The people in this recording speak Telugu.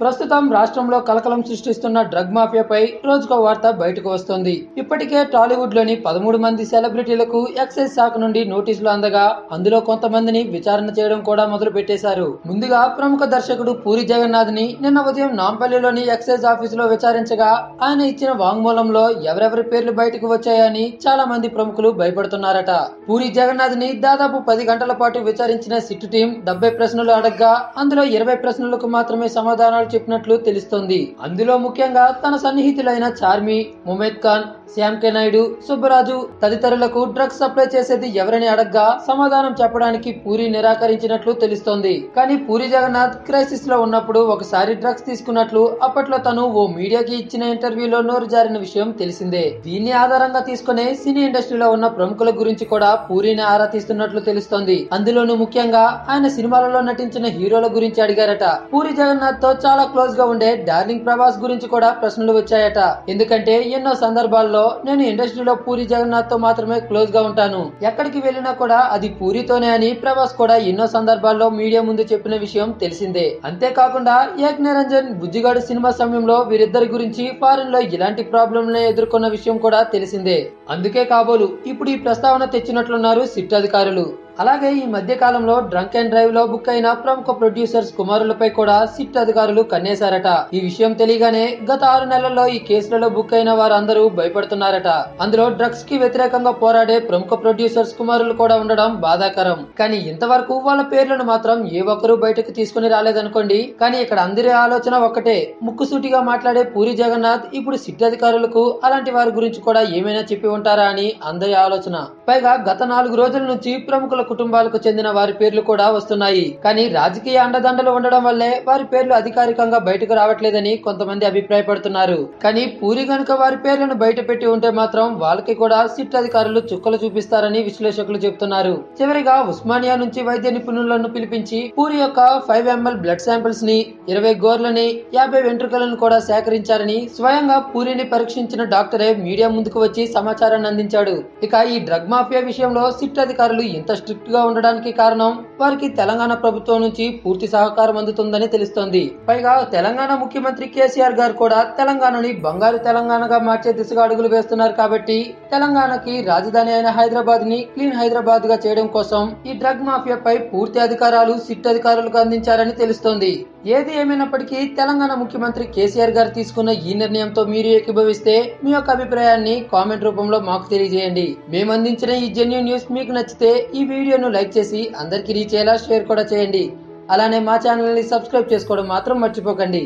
ప్రస్తుతం రాష్ట్రంలో కలకలం సృష్టిస్తున్న డ్రగ్ మాఫియాపై రోజుకో వార్త బయటకు వస్తోంది. ఇప్పటికే టాలీవుడ్లోని పదమూడు మంది సెలబ్రిటీలకు ఎక్సైజ్ శాఖ నుండి నోటీసులు అందగా అందులో కొంతమందిని విచారణ చేయడం కూడా మొదలు పెట్టేశారు ముందుగా ప్రముఖ దర్శకుడు పూరి జగన్నాథ్ని నిన్న ఉదయం నాంపల్లిలోని ఎక్సైజ్ ఆఫీసులో విచారించగా ఆయన ఇచ్చిన వాంగ్మూలంలో ఎవరెవరి పేర్లు బయటకు వచ్చాయని చాలా మంది ప్రముఖులు భయపడుతున్నారట. పూరి జగన్నాథ్ని దాదాపు పది గంటల పాటు విచారించిన సిట్టు టీం డెబ్బై ప్రశ్నలు అడగ్గా అందులో ఇరవై ప్రశ్నలకు మాత్రమే సమాధానాలు చెప్పినట్లు తెలుస్తోంది. అందులో ముఖ్యంగా తన సన్నిహితులైన చార్మి ముమేద్ ఖాన్ శ్యామ్ కే నాయుడు సుబ్బరాజు తదితరులకు డ్రగ్స్ సప్లై చేసేది ఎవరని అడగ్గా సమాధానం చెప్పడానికి పూరి నిరాకరించినట్లు తెలుస్తోంది. కానీ పూరి జగన్నాథ్ క్రైసిస్లో ఉన్నప్పుడు ఒకసారి డ్రగ్స్ తీసుకున్నట్లు అప్పట్లో తను ఓ మీడియాకి ఇచ్చిన ఇంటర్వ్యూలో నోరు జారిన విషయం తెలిసిందే. దీన్ని ఆధారంగా తీసుకునే సినీ ఇండస్ట్రీలో ఉన్న ప్రముఖుల గురించి కూడా పూరిని ఆరా తీస్తున్నట్లు తెలుస్తోంది. అందులోనూ ముఖ్యంగా ఆయన సినిమాలలో నటించిన హీరోల గురించి అడిగారట. పూరి జగన్నాథ్తో చాలా క్లోజ్గా ఉండే డార్లింగ్ ప్రభాస్ గురించి కూడా ప్రశ్నలు వచ్చాయట. ఎందుకంటే ఎన్నో సందర్భాల్లో నేను ఇండస్ట్రీలో పూరి జగన్నాథ్తో మాత్రమే క్లోజ్గా ఉంటాను. ఎక్కడికి వెళ్ళినా కూడా అది పూరితోనే అని ప్రభాస్ కూడా ఎన్నో సందర్భాల్లో మీడియా ముందు చెప్పిన విషయం తెలిసిందే. అంతేకాకుండా ఏక్ నిరంజన్ బుజ్జిగాడు సినిమా సమయంలో వీరిద్దరి గురించి ఫారెన్లో ఇలాంటి ప్రాబ్లంనే ఎదుర్కొన్న విషయం కూడా తెలిసిందే. అందుకే కాబోలు ఇప్పుడు ఈ ప్రస్తావన తెచ్చినట్లున్నారు సిట్ అధికారులు. అలాగే ఈ మధ్య కాలంలో డ్రంక్ అండ్ డ్రైవ్లో బుక్ అయిన ప్రముఖ ప్రొడ్యూసర్స్ కుమారులపై కూడా సిట్ అధికారులు కన్నేశారట. ఈ విషయం తెలియగానే గత ఆరు నెలల్లో ఈ కేసులలో బుక్ అయిన వారందరూ భయపడుతున్నారట. అందులో డ్రగ్స్కి వ్యతిరేకంగా పోరాడే ప్రముఖ ప్రొడ్యూసర్స్ కుమారులు కూడా ఉండడం బాధాకరం. కానీ ఇంతవరకు వాళ్ళ పేర్లను మాత్రం ఏ ఒక్కరూ బయటకు తీసుకుని రాలేదనుకోండి. కానీ ఇక్కడ అందరి ఆలోచన ఒక్కటే. ముక్కుసూటిగా మాట్లాడే పూరి జగన్నాథ్ ఇప్పుడు సిట్ అధికారులకు అలాంటి వారి గురించి కూడా ఏమైనా చెప్పి ఉంటారా అని అందరి ఆలోచన. పైగా గత నాలుగు రోజుల నుంచి ప్రముఖుల కుటుంబాలకు చెందిన వారి పేర్లు కూడా వస్తున్నాయి. కానీ రాజకీయ అండదండలు ఉండడం వల్లే వారి పేర్లు అధికారికంగా బయటకు రావట్లేదని కొంతమంది అభిప్రాయపడుతున్నారు. కానీ పూరి గనుక వారి పేర్లను బయట పెట్టి ఉంటే మాత్రం వాళ్ళకి కూడా సిట్ అధికారులు చుక్కలు చూపిస్తారని విశ్లేషకులు చెబుతున్నారు. చివరిగా ఉస్మానియా నుంచి వైద్య నిపుణులను పిలిపించి పూరి యొక్క ఫైవ్ ఎంఎల్ బ్లడ్ శాంపిల్స్ని ఇరవై గోర్లని యాభై వెంట్రుకలను కూడా సేకరించారని స్వయంగా పూరిని పరీక్షించిన డాక్టరే మీడియా ముందుకు వచ్చి సమాచారాన్ని అందించాడు. ఇక ఈ డ్రగ్ మాఫియా విషయంలో సిట్ అధికారులు ఇంత స్ట్రిక్ట్ గా ఉండడానికి కారణం వారికి తెలంగాణ ప్రభుత్వం నుంచి పూర్తి సహకారం అందుతుందని తెలుస్తోంది. పైగా తెలంగాణ ముఖ్యమంత్రి కేసీఆర్ గారు కూడా తెలంగాణని బంగారు తెలంగాణగా మార్చే దిశగా అడుగులు వేస్తున్నారు కాబట్టి తెలంగాణకి రాజధాని అయిన హైదరాబాద్ని క్లీన్ హైదరాబాద్గా చేయడం కోసం ఈ డ్రగ్ మాఫియాపై పూర్తి అధికారాలు సిట్ అధికారులకు అందించారని తెలుస్తోంది. ఏది ఏమైనప్పటికీ తెలంగాణ ముఖ్యమంత్రి కేసీఆర్ గారు తీసుకున్న ఈ నిర్ణయంతో మీరు ఏకీభవిస్తే మీ యొక్క అభిప్రాయాన్ని కామెంట్ రూపంలో మాకు తెలియజేయండి. మేము అందించిన ఈ జెన్యున్ న్యూస్ మీకు నచ్చితే ఈ వీడియోను లైక్ చేసి అందరికీ రీచ్ అయ్యేలా షేర్ కూడా చేయండి. అలానే మా ఛానల్ని సబ్స్క్రైబ్ చేసుకోవడం మాత్రం మర్చిపోకండి.